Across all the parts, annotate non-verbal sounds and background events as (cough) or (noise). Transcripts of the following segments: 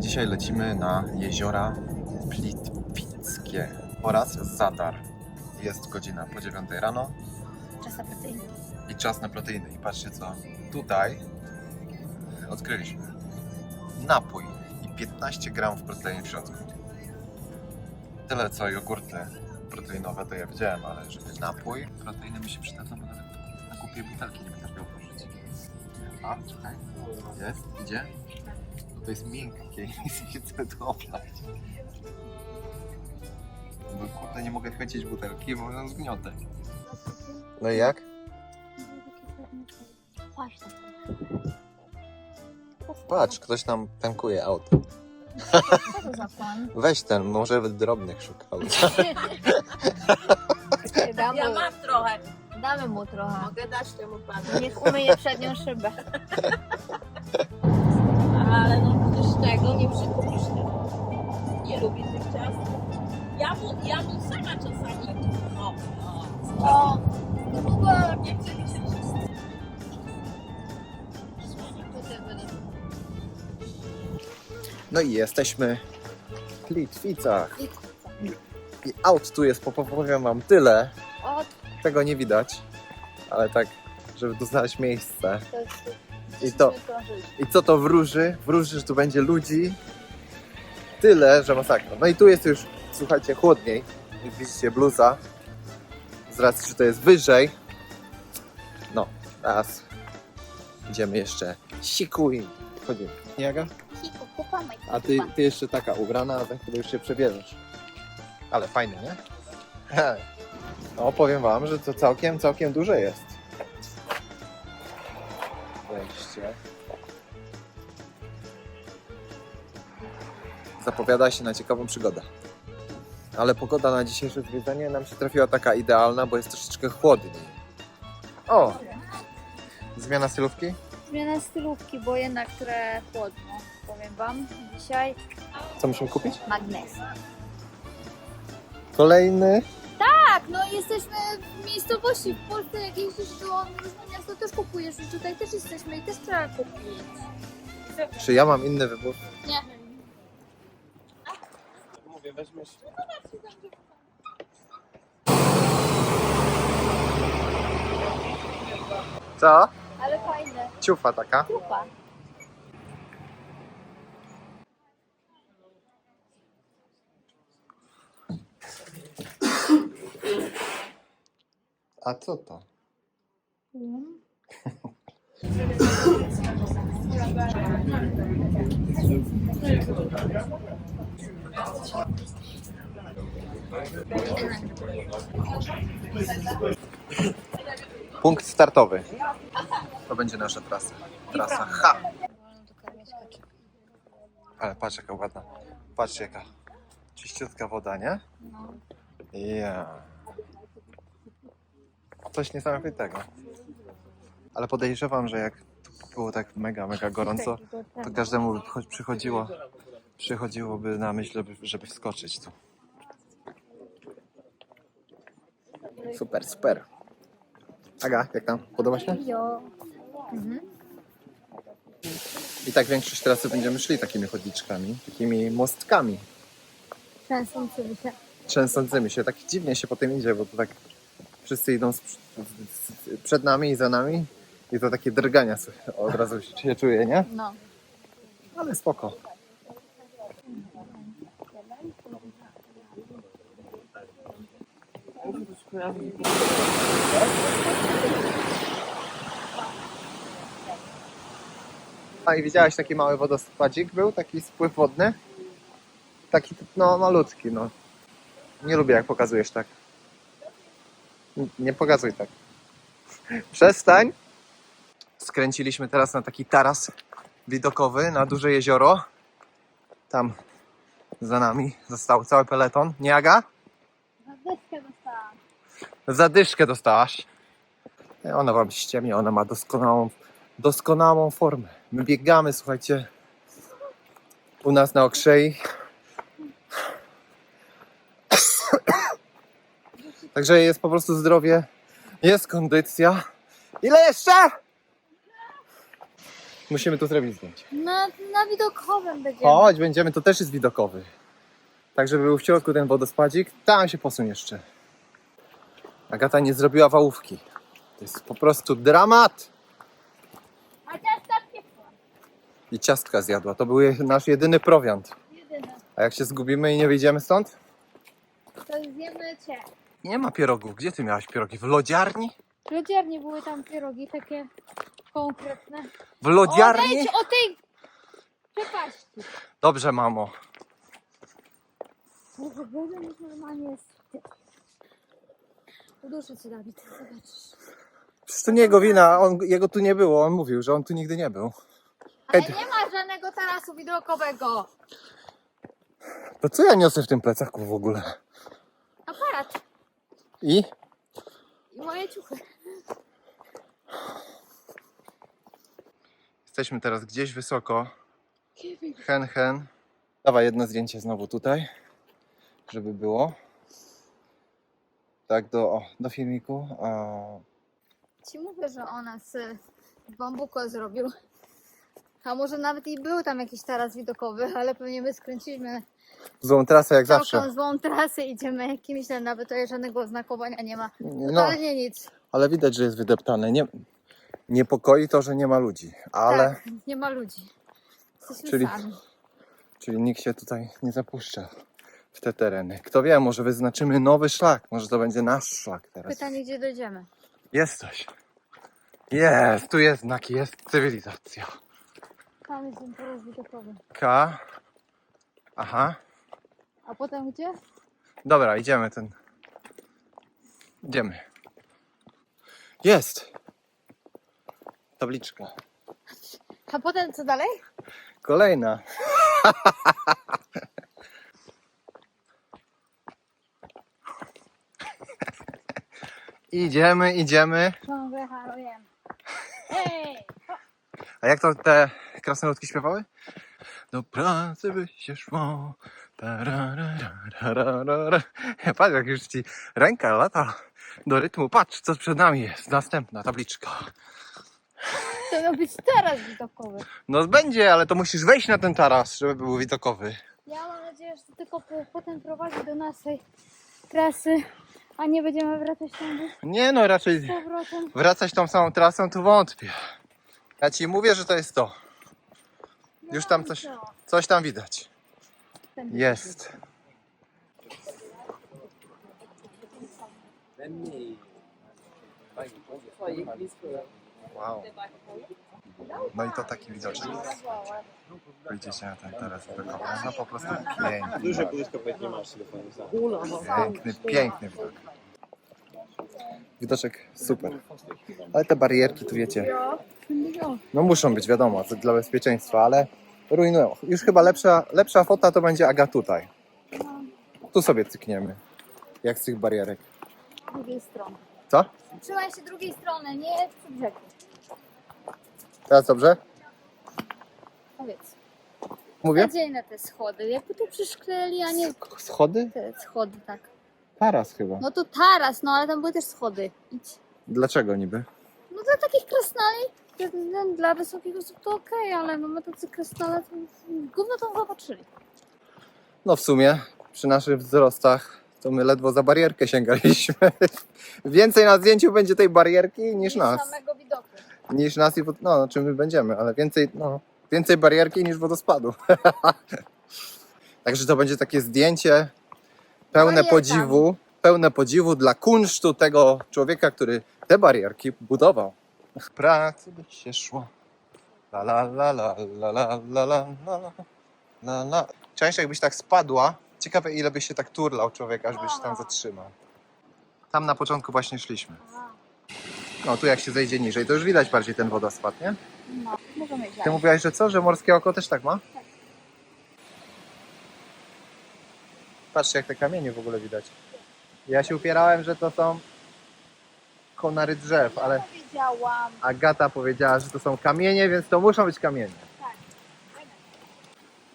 Dzisiaj lecimy na jeziora Plitwickie oraz Zadar. Jest godzina po 9 rano Czas na proteiny. i czas na proteiny. I patrzcie co tutaj e, odkryliśmy. Napój i 15 gramów protein w środku. Tyle co jogurty proteinowe to ja wiedziałem, ale żeby napój, proteiny mi się przydadzą, bo nawet na głupie butelki nie potrafię otworzyć. A, czekaj. Jest, idzie. To jest miękkie i chcę to oblać. Bo kurde nie mogę chwycić butelki, bo będą zgniotę. No i jak? Patrz tam. Patrz, ktoś nam tankuje auto. Co to za pan? Weź ten, może drobnych szukał. (laughs) Damy, Ja mam trochę. damy mu trochę. Mogę dać temu panu. Niech umyje przednią szybę. Ale no tego nie przykupisz. Nie lubię tych ciast. Ja mu, ja mu sama czasami. O, o. O. Nie chce mi się wszystko. No i jesteśmy w Litwicach. I aut tu jest, powiem wam tyle. Tego nie widać, ale tak, żeby tu znaleźć miejsce. I to- I co to wróży? Wróży, że tu będzie ludzi tyle, że masakra. No i tu jest już, słuchajcie, chłodniej. Jak widzicie, bluza. Z racji, że to jest wyżej. No, teraz idziemy jeszcze siku i wchodzimy. Jaga? Hiku, kupa, maj, A ty, ty jeszcze taka ubrana, a za chwilę już się przebierzesz. Ale fajne, nie? (laughs) No, powiem wam, że to całkiem, całkiem duże jest. Wejście. Zapowiada się na ciekawą przygodę. Ale pogoda na dzisiejsze zwiedzanie nam się trafiła taka idealna, bo jest troszeczkę chłodniej. O! Zmiana stylówki? Zmiana stylówki, bo jednak trochę chłodno. Powiem wam, dzisiaj Co musimy kupić? magnes. Kolejny Tak, no jesteśmy w miejscowości w Polsce, jak jeździsz do różnych miast, to też kupujesz i tutaj też jesteśmy i też trzeba kupić. Czy ja mam inny wybór? Nie. Mówię, weźmiesz. Co? Ale fajne. Ciufa taka. Kupa. A co to? Punkt startowy. To będzie nasza trasa. Trasa H. Ale patrz jaka ładna. Patrz jaka czyściutka woda, nie? No. Ja. Coś niesamowitego. Ale podejrzewam, że jak było tak mega, mega gorąco, to każdemu by cho- przychodziło, przychodziłoby na myśl, żeby, żeby wskoczyć tu. Super, super. Aga, jak tam? Podoba się? Jo. I tak większość trasy będziemy szli takimi chodniczkami, takimi mostkami Trzęsący się. trzęsącymi się. Tak dziwnie się potem idzie, bo to tak wszyscy idą z, z, przed nami i za nami i to takie drgania od razu się czuje, nie? No. Ale spoko. A i widziałeś taki mały wodospadzik był? Taki spływ wodny? Taki no malutki, no. Nie lubię jak pokazujesz tak. Nie pokazuj tak. Przestań. Skręciliśmy teraz na taki taras widokowy na duże jezioro. Tam za nami został cały peleton. Nie Aga? Zadyszkę dostałam. Zadyszkę dostałaś. Ona wam ściemni, ona ma doskonałą, doskonałą formę. My biegamy, słuchajcie, u nas na okrzei. Także jest po prostu zdrowie, jest kondycja. Ile jeszcze? Musimy tu zrobić zdjęcie. Na, na widokowym będziemy. Chodź, będziemy, to też jest widokowy. Tak, żeby był w środku ten wodospadzik, tam się posuń jeszcze. Agata nie zrobiła wałówki. To jest po prostu dramat. A ciastka piekła. I ciastka zjadła. To był je- nasz jedyny prowiant. A jak się zgubimy i nie wyjdziemy stąd? To zjemy cię. Nie ma pierogów. Gdzie ty miałaś pierogi? W lodziarni? W lodziarni były tam pierogi takie konkretne. W lodziarni? Odejdź o tej przepaści. Dobrze, mamo. Boże, Boże, normalnie jest. Uduszę cię, Dawid, zobaczysz. Przecież to nie jego wina, on, jego tu nie było. On mówił, że on tu nigdy nie był. Ale nie ma żadnego tarasu widokowego. To co ja niosę w tym plecaku w ogóle? Aparat I? i moje ciuchy. Jesteśmy teraz gdzieś wysoko. Hen, hen. Dawaj jedno zdjęcie znowu tutaj, żeby było. Tak, do, o, do filmiku. A, Ci mówię, że ona z bambuko zrobił. A może nawet i był tam jakiś taras widokowy, (laughs) ale pewnie my skręciliśmy złą trasę jak zawsze. złą trasę, idziemy jakimś, tam nawet tutaj żadnego oznakowania nie ma. No, Totalnie nic. ale widać, że jest wydeptane. Nie, niepokoi to, że nie ma ludzi, ale Tak, nie ma ludzi. Jesteśmy Czyli- sami. czyli nikt się tutaj nie zapuszcza w te tereny. Kto wie, może wyznaczymy nowy szlak. Może to będzie nasz szlak teraz. Pytanie, gdzie dojdziemy. Jest coś. Jest, tu jest znak, jest cywilizacja. Tam jest ten taras widokowy. K. Aha. A potem gdzie? Dobra, idziemy ten. Idziemy. Jest. Tabliczka. A potem co dalej? Kolejna. (laughs) idziemy, idziemy. Ciągle harujemy. Ej! A jak to te krasnoludki śpiewały? Do pracy by się szło. Patrz, jak już ci ręka lata do rytmu. Patrz, co przed nami jest. Następna tabliczka. To miał być taras widokowy. No będzie, ale to musisz wejść na ten taras, żeby był widokowy. Ja mam nadzieję, że to tylko po- potem prowadzi do naszej trasy, a nie będziemy wracać tam Nie no, raczej z powrotem. wracać tą samą trasą, tu wątpię. Ja ci mówię, że to jest to. Już tam coś, coś tam widać. Jest. Wow. No i to taki widoczek. Wyjdziecie na ten widokowy. No po prostu piękny. Duże błyskopek nie masz. Piękny, piękny widok. Widoczek super. Ale te barierki tu wiecie, no muszą być wiadomo, dla bezpieczeństwa, ale rujnują. Już chyba lepsza, lepsza fota to będzie Aga tutaj. Tu sobie cykniemy. Jak z tych barierek. Z drugiej strony. Co? Trzymaj się drugiej strony, nie przy brzegu. Teraz dobrze? Powiedz. Mówię? Nadziejne te schody. Jakby to przyszkleli, a nie Schody? te schody, tak. Taras chyba. No to taras, no ale tam były też schody. Idź. Dlaczego niby? No dla takich krasnali, dla- dla wysokich osób to okej, ale no my tacy krasnale, to gówno tam zobaczyli. No w sumie przy naszych wzrostach to my ledwo za barierkę sięgaliśmy. (laughs) Więcej na zdjęciu będzie tej barierki niż nas. samego widoku. Niż nas i wod... no czym my będziemy, ale więcej, no, więcej barierki niż wodospadu. (laughs) Także to będzie takie zdjęcie pełne podziwu, pełne podziwu dla kunsztu tego człowieka, który te barierki budował. Pracy by się szło. La la la la la la la la la la. Część jakbyś tak spadła, ciekawe ile byś się tak turlał człowiek, aż byś się tam zatrzymał. Tam na początku właśnie szliśmy. No tu jak się zejdzie niżej, to już widać bardziej ten wodospad, nie? No, możemy iść Ty dalej. mówiłaś, że co? Że morskie oko też tak ma? Patrzcie jak te kamienie w ogóle widać. Ja się upierałem, że to są konary drzew, ale Powiedziałam. Agata powiedziała, że to są kamienie, więc to muszą być kamienie. Tak.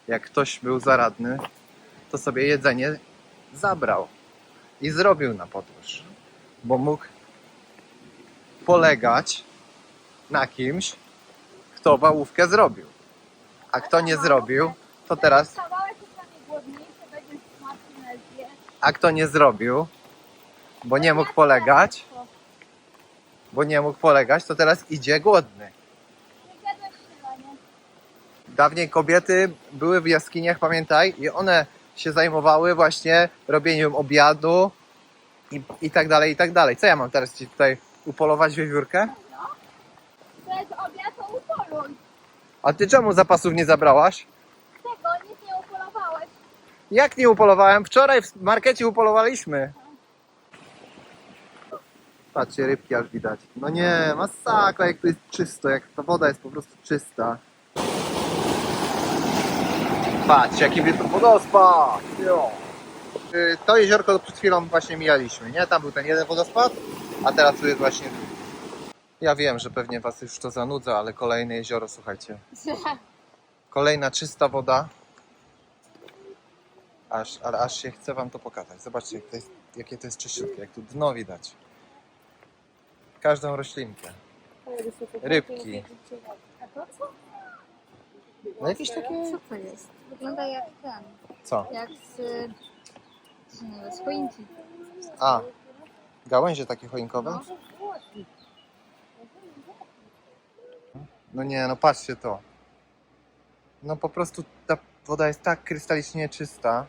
Jak ktoś był zaradny, to sobie jedzenie zabrał i zrobił na podróż, bo mógł polegać na kimś, kto wałówkę zrobił. A kto nie zrobił, to teraz, Kawałek mnie głodniejszy, będzie smaczny na zje. A kto nie zrobił, bo nie mógł polegać, bo nie mógł polegać, to teraz idzie głodny. Dawniej kobiety były w jaskiniach, pamiętaj, i one się zajmowały właśnie robieniem obiadu i, i tak dalej, i tak dalej. Co ja mam teraz ci tutaj upolować wiewiórkę? To jest obiad, to upoluj. A ty czemu zapasów nie zabrałaś? Tego nic nie upolowałeś. Jak nie upolowałem? Wczoraj w markecie upolowaliśmy. Patrzcie, rybki aż widać. No nie, masakra, jak to jest czysto, jak ta woda jest po prostu czysta. Patrz, jaki wielki wodospad! Jo. Y, To jeziorko przed chwilą właśnie mijaliśmy, nie? Tam był ten jeden wodospad, a teraz tu jest właśnie drugi. Ja wiem, że pewnie was już to zanudza, ale kolejne jezioro, słuchajcie. (laughs) Kolejna czysta woda, Aż, ale aż się chce wam to pokazać. Zobaczcie, jak to jest, jakie to jest czyściutkie, jak tu dno widać. Każdą roślinkę. Rybki. A to co? No jakieś takie... Co to jest? Wygląda jak ten, Co? jak z... nazywa, z choinki. A, gałęzie takie choinkowe? No. No nie, no patrzcie to. No po prostu ta woda jest tak krystalicznie czysta.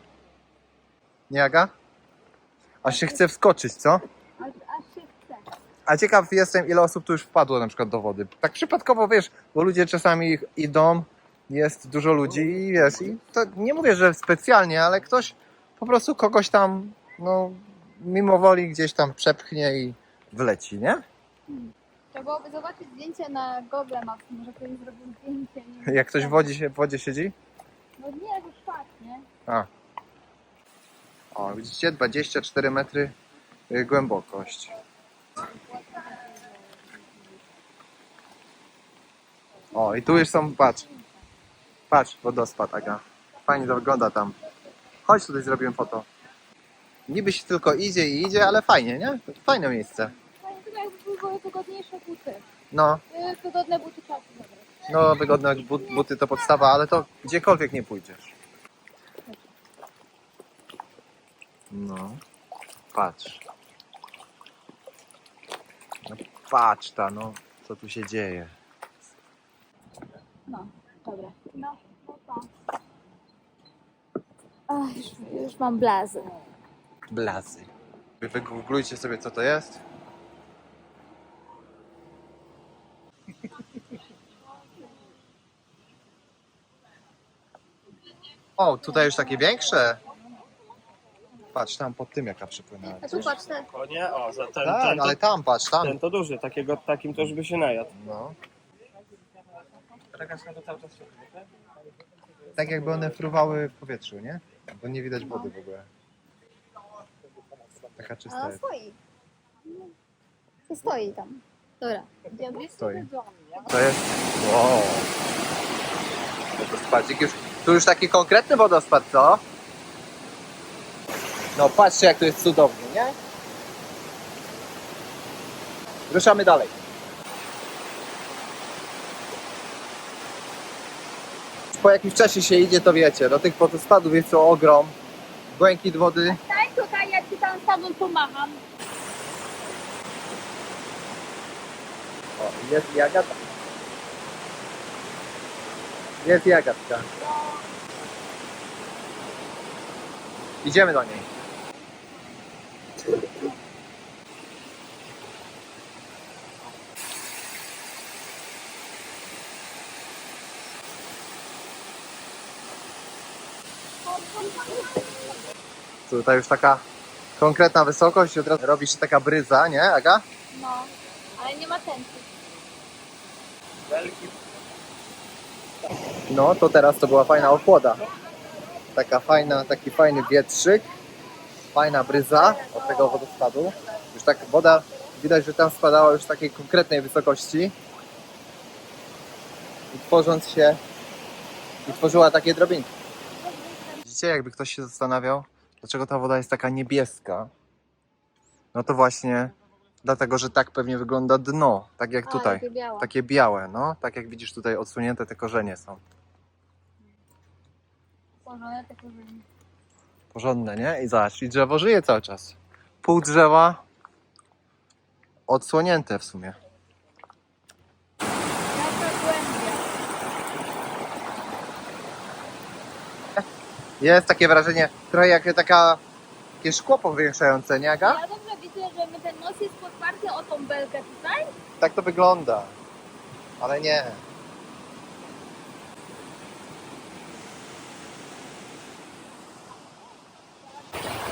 Nie, Aga? Aż się chce wskoczyć, co? Aż, aż się chce. A ciekaw jestem, ile osób tu już wpadło na przykład do wody. Tak przypadkowo, wiesz, bo ludzie czasami idą, jest dużo ludzi i wiesz, i to nie mówię, że specjalnie, ale ktoś po prostu kogoś tam, no, mimo woli gdzieś tam przepchnie i wleci, nie? Trzeba byłoby zobaczyć zdjęcie na Google Maps. Może ktoś zrobił zdjęcie. Jak ktoś w wodzie, w wodzie siedzi. No nie, to szpak, nie? O, widzicie, 24 metry y, głębokość. O, i tu już są, patrz. Patrz, wodospad, Aga. Fajnie to wygląda tam. Chodź tutaj, zrobimy foto. Niby się tylko idzie i idzie, ale fajnie, nie? Fajne miejsce. Fajnie, tylko jakby były wygodniejsze buty. No, Yy, Wygodne buty zabrać. no wygodne but, buty to podstawa, ale to gdziekolwiek nie pójdziesz. No, patrz. No, patrz ta, no, co tu się dzieje. No, dobra. No, no to. Ach, już, już mam blazy. Blazy. Wy wygooglujcie sobie, co to jest. O, tutaj już takie większe. Patrz, tam pod tym jaka przypłynęła. A tu patrz te. O nie, o, za ten, Tak, ten, ale to, tam, patrz, tam. ten to duży, takiego, takim to już by się najadł. No. Tak jakby one fruwały w powietrzu, nie? Bo nie widać wody w ogóle. Taka czysta A jest. stoi. To stoi tam. Dobra. Idziemy? Stoi. To jest. Wow. Wodospadzik już. Tu już taki konkretny wodospad, co? No patrzcie jak to jest cudownie, nie? Ruszamy dalej. Po jakimś czasie się idzie, to wiecie, do tych wodospadów jest to ogrom. Błękit wody. Daj tutaj, ja ci tam tobą pomacham. O, jest i Agata. Jest i Agatka. Idziemy do niej. Tutaj już taka konkretna wysokość, od razu robi się taka bryza, nie Aga? No, ale nie ma tęczy. No, to teraz to była fajna ochłoda. Taka fajna, taki fajny wietrzyk, fajna bryza od tego wodospadu. Już tak woda, widać, że tam spadała już takiej konkretnej wysokości. I tworząc się, i tworzyła takie drobinki. Widzicie, jakby ktoś się zastanawiał, dlaczego ta woda jest taka niebieska? No to właśnie Dlatego, że tak pewnie wygląda dno, tak jak A, tutaj. jakie białe. Takie białe, no. Tak jak widzisz tutaj odsunięte te korzenie są. Porządne te korzenie. Porządne, nie? I zobacz, i drzewo żyje cały czas. Pół drzewa odsłonięte w sumie. Jest takie wrażenie, trochę jak taka, takie szkło powiększające, nie Aga? Ja dobrze widzę, że my ten nos jest podparty o tą belkę tutaj. Tak to wygląda. Ale nie.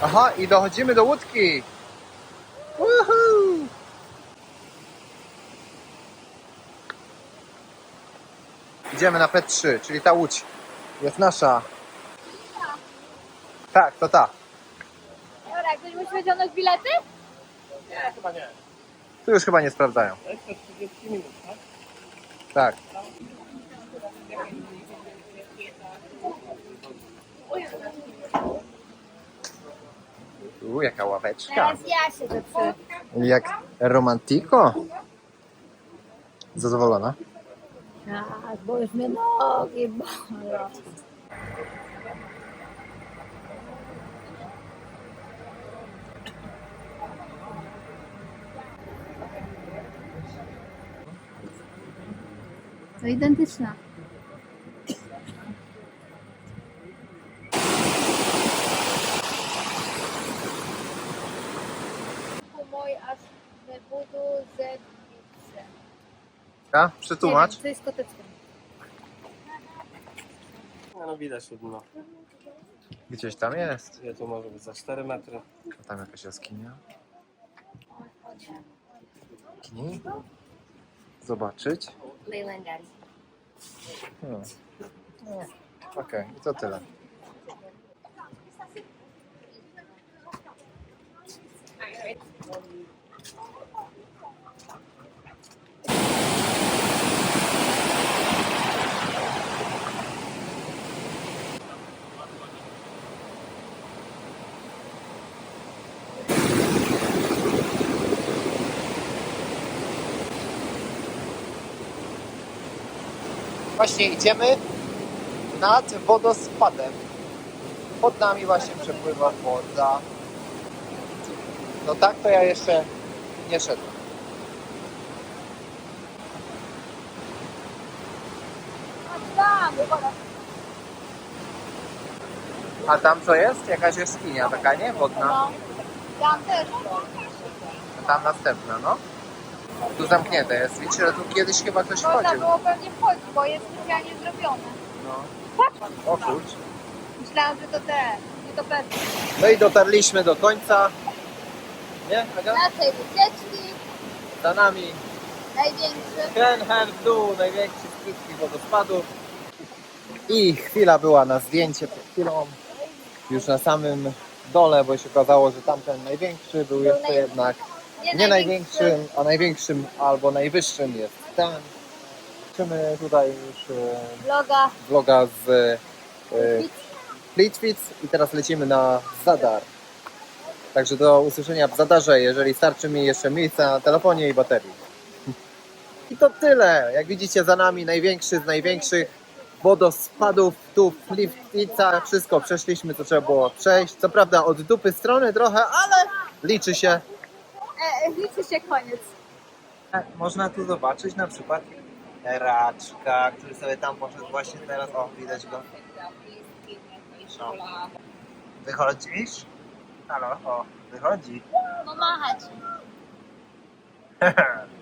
Aha, i dochodzimy do łódki. Woohoo! Idziemy na P3, czyli ta łódź jest nasza. Tak, to ta. Dobra, ktoś musi wyciągnąć bilety? Nie, chyba nie. Tu już chyba nie sprawdzają. To jest to 30 minut, tak? Tak. U, jaka ławeczka. Teraz ja się zepsuję. Jak romantiko. Zadowolona? Tak, bo już mnie nogi bolą. To identyczna. Mój aż nie budu zednice. Ja? Przetłumacz. To jest koteckie. No, no widać jedno. Gdzieś tam jest. Ile tu może być? Za 4 metry. A tam jakaś jaskinia. Jaskini? Zobaczyć. Daddy. Hmm. No, Okej, i to tyle. Właśnie idziemy nad wodospadem. Pod nami właśnie przepływa woda. No tak to ja jeszcze nie szedłem. A tam co jest? Jakaś jaskinia taka, nie? Wodna. No. Tam też. A tam następna, no. Tu zamknięte jest. Widzicie, że tu kiedyś chyba ktoś Można wchodził. było pewnie wchodzić, bo jest specjalnie zrobione. No. O kurcz. Myślałam, że to te, nie to pewnie. No i dotarliśmy do końca. Nie, Aga? Naszej wycieczki, Za nami największy. Hen Hen w dół, największy z wszystkich wodospadów. I chwila była na zdjęcie przed chwilą. Już na samym dole, bo się okazało, że tamten największy był jeszcze jednak nie największym, a największym albo najwyższym jest ten. Kończymy tutaj już e, Vloga. vloga z e, Plitwic i teraz lecimy na Zadar. Także do usłyszenia w Zadarze, jeżeli starczy mi jeszcze miejsca na telefonie i baterii. I to tyle. Jak widzicie za nami największy z największych wodospadów tu w Plitwicach. Wszystko przeszliśmy, co trzeba było przejść. Co prawda od dupy strony trochę, ale liczy się. E, liczy się koniec. Można tu zobaczyć na przykład raczka, który sobie tam poszedł właśnie teraz. O, widać go. No. Wychodzisz? Halo, o, wychodzi. No machać. (laughs)